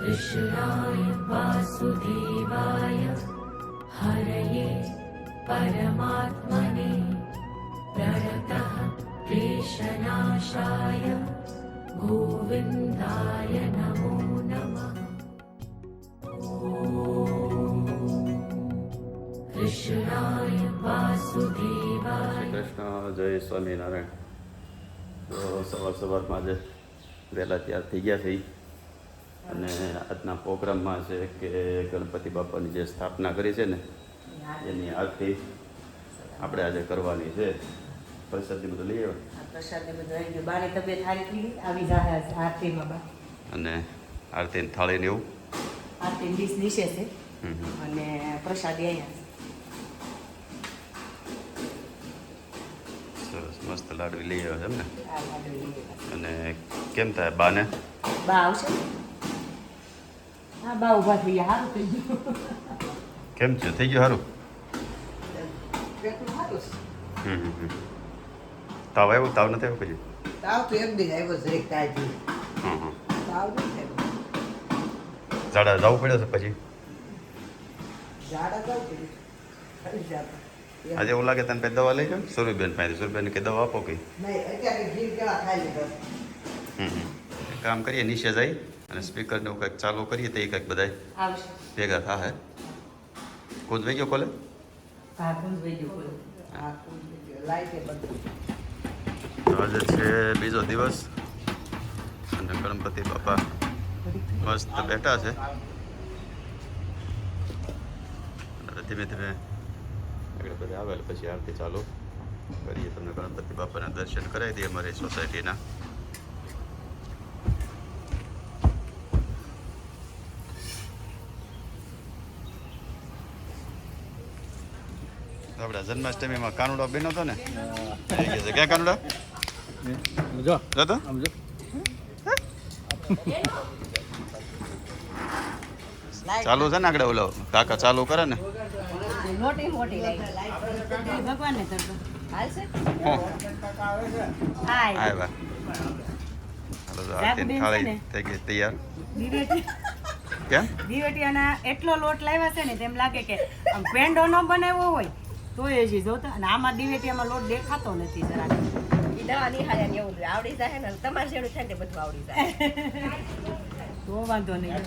कृष्णाय वासुदेवाय हरये परमात्मने प्रणतः क्लेशनाशाय गोविन्दाय नमो नमः कृष्णाय वासुदेवाय કૃષ્ણ જય સ્વામિનારાયણ તો સવાર સવારમાં આજે વહેલા તૈયાર થઈ ગયા છે ઈ. અને આજના પ્રોગ્રામમાં છે કે ગણપતિ બાપાની જે સ્થાપના કરી છે ને એની આરતી આપણે આજે કરવાની છે. પ્રસાદી બધું લઈ આવ્યો? આ પ્રસાદને થાળી અને થાળીને એવું? આરતી ડીશ નીચે છે. અને પ્રસાદી અહીંયા સરસ મસ્ત લાડુ લઈ આવ્યો છે એમ ને. અને કેમ થાય બાને? બા આવશે? હા બા ઊભા થઈ ગયા સારું થઈ ગયું. કેમ છે થઈ ગયું સારું પેટનું સારું છે. તાવ આવ્યો? તાવ નથી આવ્યો પછી? તાવ તો એક દિવસ આવ્યો છે એક તાજી તાવ નથી આવ્યો. ઝાડા જવું પડ્યો છે પછી? ઝાડા જવું ખરી આજે એવું લાગે તને દવા લઈ જાવ સુરભીબેન પાસે. સુરભીબેન કે દવા આપો કઈ નહીં અત્યારે ઘી કેળા ખાઈ લીધા હમ હમ. એક કામ કરીએ નીચે જઈ. અને સ્પીકરને એવું કંઈક ચાલુ કરીએ તો એ કંઈક બધાય આવશે. ભેગા થાય વહી ગયો કોલે? કુંજ વહી ગયું બધું. તો આજે છે બીજો દિવસ. અને ગણપતિ બાપા મસ્ત બેઠા છે. ધીમે ધીમે આગળ બધા આવે પછી આરતી ચાલુ. કરીએ તમને ગણપતિ બાપાના દર્શન કરાવી દઈએ અમારી સોસાયટીના આપણા જન્માષ્ટમીમાં કાનુડો બેનો હતો ને થઈ ગયો છે ક્યાં કાનુડા? જો. જો તો. આમ જો. ચાલુ છે ને આગળ ઓલો કાકા ચાલુ કરે ને. મોટી મોટી ભગવાનને હાલશે હાલો તો થાળી થઈ ગઈ તૈયાર. દિવેટી કેમ? દિવેટીયાના એટલો લોટ લાવ્યા છે ને તેમ લાગે કે પેંડો ન બનાવ્યો હોય. તોય હજી જોતા અને આમાં દિવેટીયામાં લોટ દેખાતો નથી જરા એ દવા નિહાળ્યા ને એવું આવડી જાય ને તમારે જેવું થાય ને બધું આવડી જાય. તો વાંધો નહીં.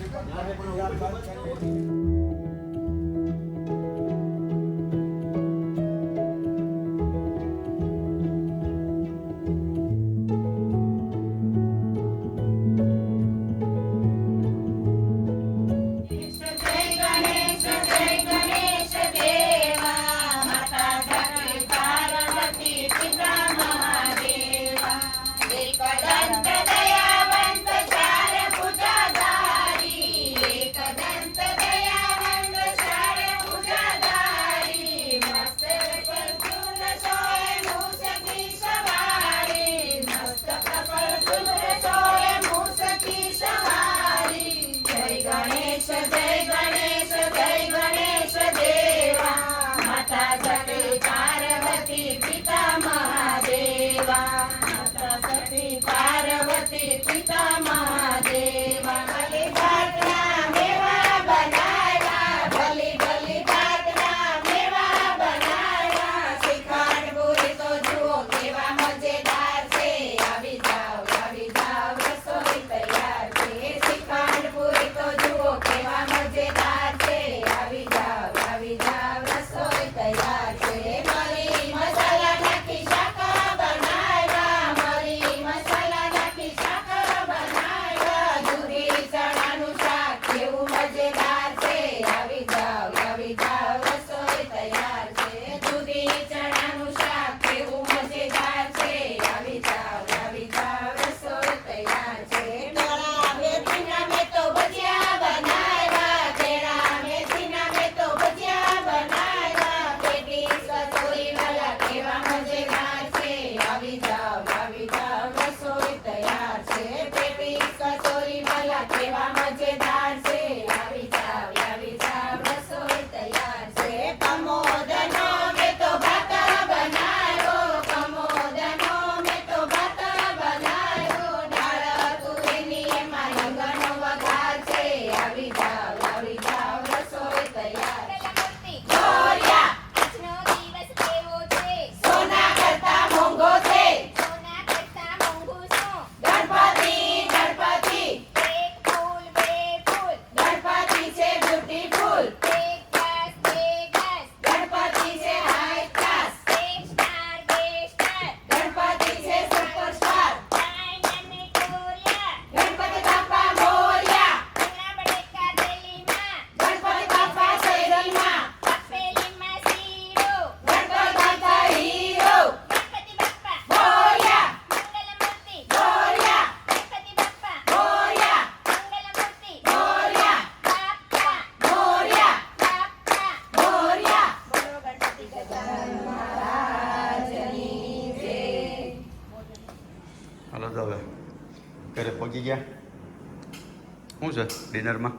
શું છે ડિનરમાં?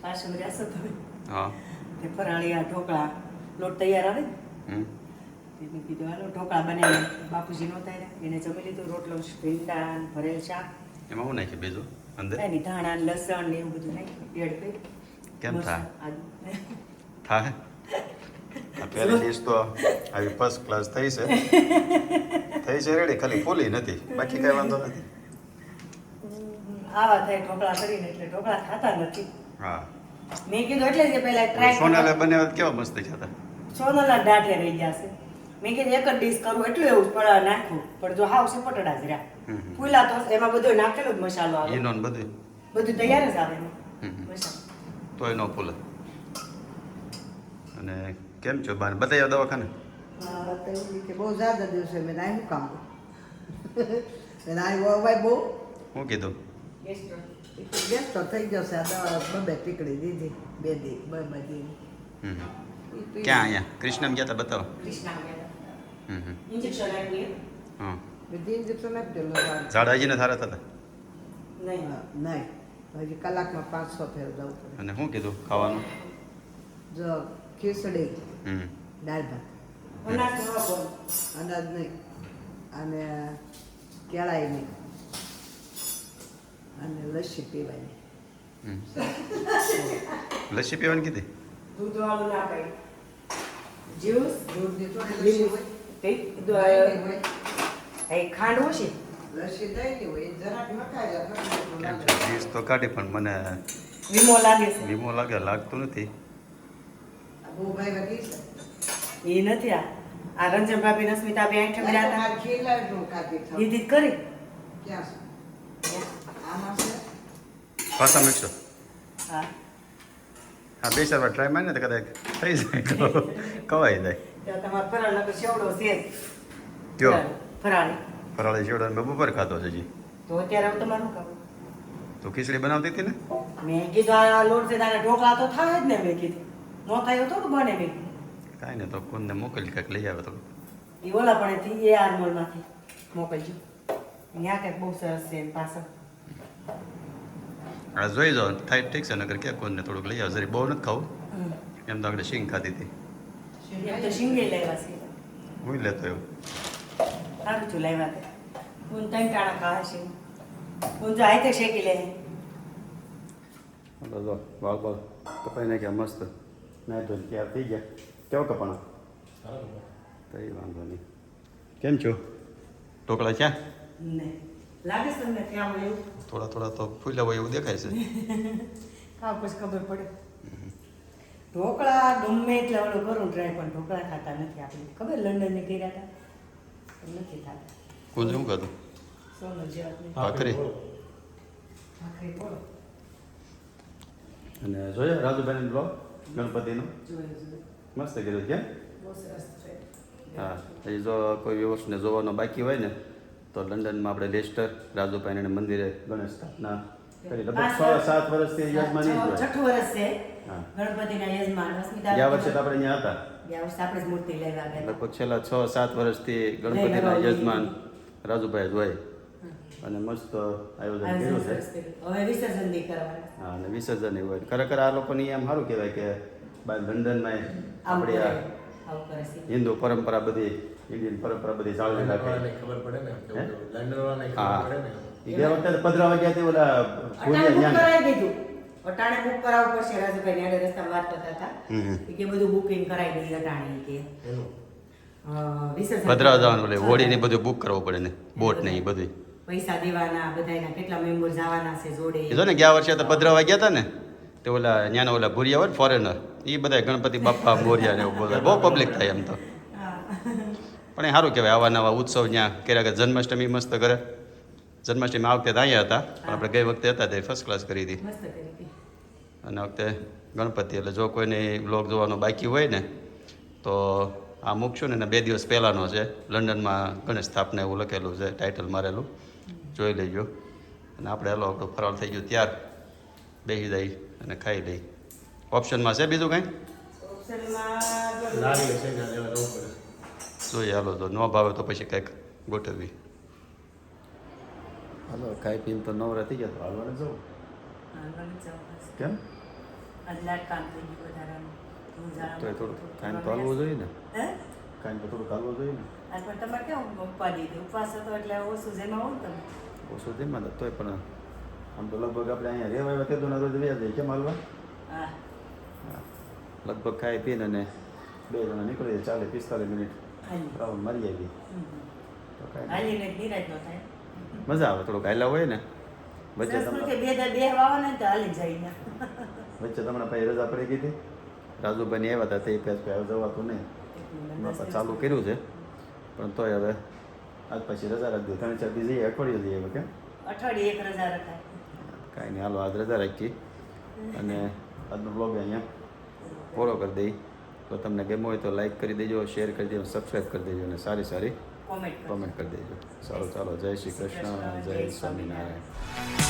પાછળ રહેશો તમે? હા. તે ફરાળી આ ઢોકળા લોટ તૈયાર આવે ને? હમ. મેં કીધું હાલો ઢોકળા બનાવી બાપુજી નહોતા આવ્યા. એને જમી લીધું રોટલો ભીંડા ને ભરેલ શાક. એમાં હું નાખી બીજું? અંદર? એની ધાણા ને લસણ ને એવું બધું નાખ્યું એડ કરી કેમ થાય? થાય? પહેલી ડીશ તો આવી ફર્સ્ટ ક્લાસ થઈ છે. થઈ છે રેડી ખાલી ફૂલી નથી. બાકી કઈ વાંધો નથી. આવા થાય ઢોકળા કરીને એટલે ઢોકળા ખાતા નથી. હા. મેં કીધું એટલે જે પહેલા ટ્રાય સોનાલા બનાવ્યા કેવા મસ્ત થયા સોનાલા દાઢે રહી ગયા છે. મેં કીધું એક જ ડીશ કરું એટલું એવું પણ નાખું. પણ જો હાવ સપટડા જ રહ્યા. ફૂલા તો એમાં બધો નાખેલો જ મસાલો આવે. એનો બધું બધું તૈયાર જ આવે. મસાલો. તોય ન ફૂલે. અને કેમ છો બાને? બતાવ્યો દવાખાને. બહુ જ્યાદા દિવસે મેં હું કામ. મેં નાઈ વાય બહુ. શું કીધું. ગેસ તો થઈ જશે. આ દવા બબે ટીકડી દીધી. બે દી. બે દી હમ હમ. ક્યાં અહીંયા? કૃષ્ણમ ગયા હતા બતાવો. કૃષ્ણા બધી ઇન્જેક્શન આપી દેલો ઝાડા હજીને સારા થતા નહીં. નહીં. હજી કલાકમાં પાંચસો ફેર જવું પડે. અને શું કીધું? ખાવાનું? જો ખીચડી. હમ. દાળ ભાત. અનાજ અનાજ નહીં. અને કેળાય નહીં. અને લસ્સી પીવાય લસ્સી પીવાની કીધી? દૂધ વાળું ના પાય જ્યુસ દૂધની થોડી લસ્સી હોય. કઈ? હોય. એ ખાંડ ઓછી? ડીશ તો કાઢી પણ મને વીમો લાગે છે. વીમો લાગે લાગતું નથી. બહુ ભાઈ વધી છે. એ નથી આ. આ રંજન ભાભી ને સ્મિતા બે આઠ. દીદી કરી? ક્યાં પાછા મૂકશો હા. હા બે ચાર વાર ટ્રાય મારીને તો કદાચ થઈ જાય. કવાઈ જાય. તો તમારે ફરાળ નકર સેવડો છે કયો ફરાળી. ફરાળી ચેવડો મેં બપોર ખાધો છે જી તો અત્યારે હું તમારું ખાવું તો ખીચડી બનાવતી હતી ને? મેં કીધું આ લોટ છે તારે ઢોકળા તો થાય જ ને મેં કીધું. નો થાય તો બને મેં કાંઈ ને તો કોઈને મોકલી કાંઈક લઈ આવે તો. એ ઓલા પણ એ આર મોલમાંથી મોકલજો. ત્યાં કંઈક બહુ સરસ છે પાછળ. આ જોઈ જાઓ થાય ઠીક છે નગર ક્યાં કોઈને થોડુંક લઈ આવે જરી બહુ નથી ખાવું? એમ તો આપણે શીંગ ખાધી હતી. તો હું લેતો એવું? સારું છું લેવા તે. હું ત્રણ ટાણા ખાવા છે. હું તો આયતે શેકી લે. જો વાળ બાળ કપાઈ નાખ્યા મસ્ત. નાઈ ધોઈને તૈયાર થઈ ગયા. કેવો કપાણો. કઈ વાંધો નહીં. કેમ છો? ઢોકળા ક્યાં? નહીં. લાગે છે તમને ત્યાં હોય એવું? થોડા થોડા તો ફૂલ્યા હોય એવું દેખાય છે. હા પછી ખબર પડે. ઢોકળા ગમે એટલે ઓલો કરું ટ્રાય પણ ઢોકળા ખાતા નથી આપણે. ખબર લંડન ને કર્યા હતા? નથી ખાતા. કોઈ શું ખાધું? જેવા ભાખરી ભાખરી. બોલો અને જોયા રાજુભાઈ બ્લોગ ગણપતિનો. મસ્ત કર્યું કેમ? હા એ જો કોઈ વ્યવસ્થને જોવાનો બાકી હોય ને તો લંડનમાં આપણે લેસ્ટર રાજુભાઈને મંદિરે ગણેશ સ્થાપના કરી. લગભગ છ સાત વર્ષથી યજમાની છઠ્ઠું વર્ષ છે. ગણપતિના યજમાન ગયા વર્ષે તો આપણે અહીંયા હતા. ગયા વર્ષે આપણે મૂર્તિ લેવા ગયા લગભગ છેલ્લા છ સાત વર્ષથી ગણપતિના યજમાન રાજુભાઈ જ હોય. અને મસ્ત આયોજન કર્યું છે. હવે વિસર્જન નહીં કરવાના હા અને વિસર્જન એવું હોય. ખરેખર આ લોકોની એમ સારું કહેવાય કે બા લંડનમાં આપણે આ હિન્દુ પરંપરા બધી ઇન્ડિયન પરંપરા બધી જાળવી રાખે. ખબર પડે ને. લંડન વાળાને ખબર પડે ને એ ગયા વખતે પધરા વાગ્યા તે ઓલા ભૂરિયા બુક કરાવી દીધું. અટાણે બુક કરાવવું પડશે રાજુભાઈ ને આડે રસ્તામાં વાત કરતા હતા. કે બધું બુકિંગ કરાવી દીધું અટાણે કે. પધરા જવાનું એટલે હોળીની બધું બુક કરવું પડે ને બોટ ને એ બધું પૈસા દેવાના બધાયના કેટલા મેમ્બર જવાના છે જોડે. જો ને ગયા વર્ષે તો પધરા વાગ્યા હતા ને તે ઓલા ન્યાના ઓલા ભૂરિયા હોય ફોરેનર એ બધા ગણપતિ બાપા મોરિયા ને એવું બોલે બહુ પબ્લિક થાય એમ તો. હા. પણ એ સારું કહેવાય આવા નવા ઉત્સવ ત્યાં કર્યા કે જન્માષ્ટમી મસ્ત કરે. જન્માષ્ટમી આ વખતે તો અહીંયા હતા પણ આપણે ગઈ વખતે હતા તે ફર્સ્ટ ક્લાસ કરી હતી. મસ્ત કરી હતી. અને વખતે ગણપતિ એટલે જો કોઈને બ્લોગ જોવાનો બાકી હોય ને તો આ મૂકશું ને એને બે દિવસ પહેલાંનો છે લંડનમાં ગણેશ સ્થાપના એવું લખેલું છે ટાઇટલ મારેલું. જોઈ લેજો. અને આપણે હેલો આપણું ફરાળ થઈ ગયું ત્યાર. બેસી દઈ અને ખાઈ લઈ ઓપ્શનમાં છે બીજું કાંઈ? જોઈએ હાલો તો ન ભાવે તો પછી કંઈક ગોઠવવી હાલો ખાઈ પીને તો નવરા થઈ ગયા તો હાલવાને જવું. કેમ આજ લાટ કામ? થઈ ગયું વધારાનું. ધૂળ તો એ થોડું કાંઈ તો હાલવું જોઈએ ને? કાંઈ તો થોડું હાલવું જોઈએ ને? તમારે કેવું ઉપાડી દે? ઉપવાસ હતો એટલે ઓછું જેમાં હોય તમે. ઓછું તેમાં તોય પણ આમ તો લગભગ આપણે અહીંયા રહેવા આવ્યા તે રોજ વ્યા જઈએ કેમ હાલવા. લગભગ ખાઈ પીને અને બે જણા નીકળી જાય ચાલે પિસ્તાલીસ મિનિટ. રાઉન્ડ મારી આવી તો કાંઈ મજા આવે થોડુંક ગાયલા હોય ને. વચ્ચે તમને બે બે વાવાના તો હાલી જાય વચ્ચે તમને પછી રજા પડી ગઈ હતી. રાજુભાઈ આવ્યા હતા તે હવે જવાતું નહીં. ચાલુ કર્યું છે. પણ તોય હવે આજ પછી રજા રાખી દે. ત્રણ ચાર બીજી અઠવાડિયું જઈએ હવે કેમ? અઠવાડિયે એક રજા રખાય. કાંઈ નહીં હાલો આજ રજા રાખી. અને આજનો બ્લોગ અહીંયા પૂરો કરી દઈ. તો તમને ગમ્યો હોય તો લાઈક કરી દેજો શેર કરી દેજો સબસ્ક્રાઈબ કરી દેજો અને સારી સારી કોમેન્ટ કોમેન્ટ કરી દેજો. સારું ચાલો જય શ્રી કૃષ્ણ જય સ્વામિનારાયણ.